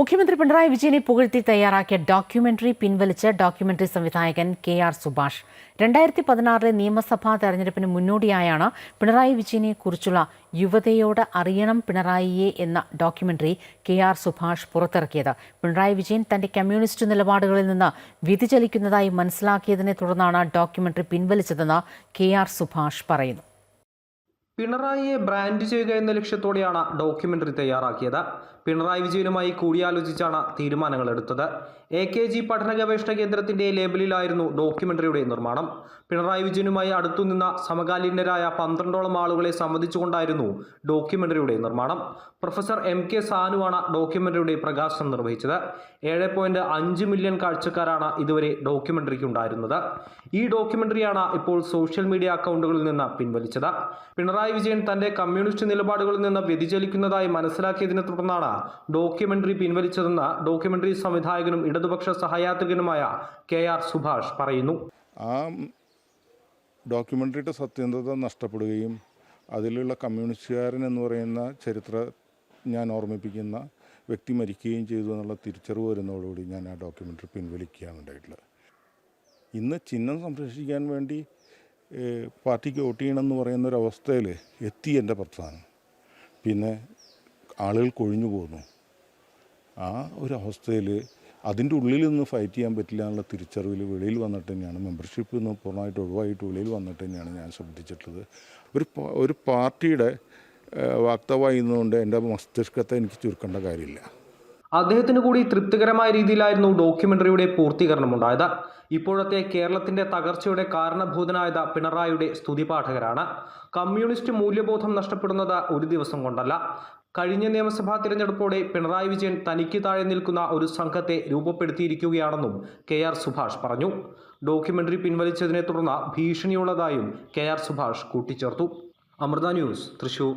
മുഖ്യമന്ത്രി പിണറായി വിജയനെ പുകഴ്ത്തി തയ്യാറാക്കിയ ഡോക്യുമെന്ററി പിൻവലിച്ച ഡോക്യുമെന്ററി സംവിധായകൻ കെ ആർ സുഭാഷ്. രണ്ടായിരത്തി പതിനാറിലെ നിയമസഭാ തെരഞ്ഞെടുപ്പിന് മുന്നോടിയായാണ് പിണറായി വിജയനെ കുറിച്ചുള്ള യുവതയോട് അറിയണം പിണറായിയെ എന്ന ഡോക്യുമെന്ററി കെ ആർ സുഭാഷ് പുറത്തിറക്കിയത്. പിണറായി വിജയൻ തന്റെ കമ്മ്യൂണിസ്റ്റ് നിലപാടുകളിൽ നിന്ന് വ്യതിചലിക്കുന്നതായി മനസ്സിലാക്കിയതിനെ തുടർന്നാണ് ഡോക്യുമെന്ററി പിൻവലിച്ചതെന്ന് കെ ആർ സുഭാഷ് പറയുന്നു. പിണറായിയെ ബ്രാൻഡ് ചെയ്യുക എന്ന ലക്ഷ്യത്തോടെയാണ് ഡോക്യുമെന്ററി തയ്യാറാക്കിയത്. പിണറായി വിജയനുമായി കൂടിയാലോചിച്ചാണ് തീരുമാനങ്ങൾ എടുത്തത്. എ കെ ജി പഠന ഗവേഷണ കേന്ദ്രത്തിന്റെ ലേബലിലായിരുന്നു ഡോക്യുമെന്ററിയുടെ നിർമ്മാണം. പിണറായി വിജയനുമായി അടുത്തുനിന്ന സമകാലീനരായ പന്ത്രണ്ടോളം ആളുകളെ സംബന്ധിച്ചുകൊണ്ടായിരുന്നു ഡോക്യുമെന്ററിയുടെ നിർമ്മാണം. പ്രൊഫസർ എം കെ സാനുവാണ് ഡോക്യുമെന്ററിയുടെ പ്രകാശനം നിർവഹിച്ചത്. ഏഴ് പോയിന്റ് അഞ്ച് മില്യൺ കാഴ്ചക്കാരാണ് ഇതുവരെ ഡോക്യുമെന്ററിക്ക് ഉണ്ടായിരുന്നത് ഈ ഡോക്യുമെന്ററിയാണ് ഇപ്പോൾ സോഷ്യൽ മീഡിയ അക്കൗണ്ടുകളിൽ നിന്ന് പിൻവലിച്ചത്. പിണറായി വിജയൻ തന്റെ കമ്മ്യൂണിസ്റ്റ് നിലപാടുകളിൽ നിന്ന് വ്യതിചലിക്കുന്നതായി മനസ്സിലാക്കിയതിനെ തുടർന്നാണ് ഡോക്യുമെന്ററി പിൻവലിച്ചതെന്ന് ഡോക്യുമെന്ററി സംവിധായകനും ഇടതുപക്ഷ സഹയാത്രികനുമായ കെ ആർ സുഭാഷ് പറയുന്നു. ആ ഡോക്യുമെന്ററിയുടെ സത്യന്ധത നഷ്ടപ്പെടുകയും അതിലുള്ള കമ്മ്യൂണിസ്റ്റുകാരൻ എന്ന് പറയുന്ന ചരിത്ര ഞാൻ ഓർമ്മിപ്പിക്കുന്ന വ്യക്തി മരിക്കുകയും ചെയ്തു എന്നുള്ള തിരിച്ചറിവ് വരുന്നതോടുകൂടി ഞാൻ ആ ഡോക്യുമെന്ററി പിൻവലിക്കുകയാണ് ഉണ്ടായിട്ടുള്ളത്. ഇന്ന് ചിഹ്നം സംരക്ഷിക്കാൻ വേണ്ടി പാർട്ടിക്ക് വോട്ട് ചെയ്യണമെന്ന് പറയുന്ന ഒരു അവസ്ഥയിൽ എത്തി എന്റെ പ്രസ്ഥാനം. പിന്നെ ആളുകൾ കൊഴിഞ്ഞു പോകുന്നു ആ ഒരു അവസ്ഥയിൽ അതിന്റെ ഉള്ളിൽ നിന്ന് ഫൈറ്റ് ചെയ്യാൻ പറ്റില്ല എന്നുള്ള തിരിച്ചറിവിൽ വെളിയിൽ വന്നിട്ട് തന്നെയാണ്. മെമ്പർഷിപ്പ് നിന്ന് പൂർണമായിട്ട് ഒഴിവായിട്ട് വെളിയിൽ വന്നിട്ട് തന്നെയാണ് ഞാൻ ശ്രദ്ധിച്ചിട്ടുള്ളത്. ഒരു ഒരു പാർട്ടിയുടെ വാക്താവായിരുന്നുകൊണ്ട് എന്റെ മസ്തിഷ്കത്തെ എനിക്ക് ചുരുക്കേണ്ട കാര്യമില്ല. അദ്ദേഹത്തിന് കൂടി തൃപ്തികരമായ രീതിയിലായിരുന്നു ഡോക്യുമെന്ററിയുടെ പൂർത്തീകരണം ഉണ്ടായത് ഇപ്പോഴത്തെ കേരളത്തിന്റെ തകർച്ചയുടെ കാരണഭൂതനായത് പിണറായിയുടെ സ്തുതിപാഠകരാണ്. കമ്മ്യൂണിസ്റ്റ് മൂല്യബോധം നഷ്ടപ്പെടുന്നത് ഒരു ദിവസം കൊണ്ടല്ല കഴിഞ്ഞ നിയമസഭാ തിരഞ്ഞെടുപ്പോടെ പിണറായി വിജയൻ തനിക്ക് താഴെ നിൽക്കുന്ന ഒരു സംഘത്തെ രൂപപ്പെടുത്തിയിരിക്കുകയാണെന്നും കെ ആർ സുഭാഷ് പറഞ്ഞു. ഡോക്യുമെന്ററി പിൻവലിച്ചതിനെ തുടർന്ന് ഭീഷണിയുള്ളതായും കെ ആർ സുഭാഷ് കൂട്ടിച്ചേർത്തു. അമൃത ന്യൂസ് തൃശൂർ.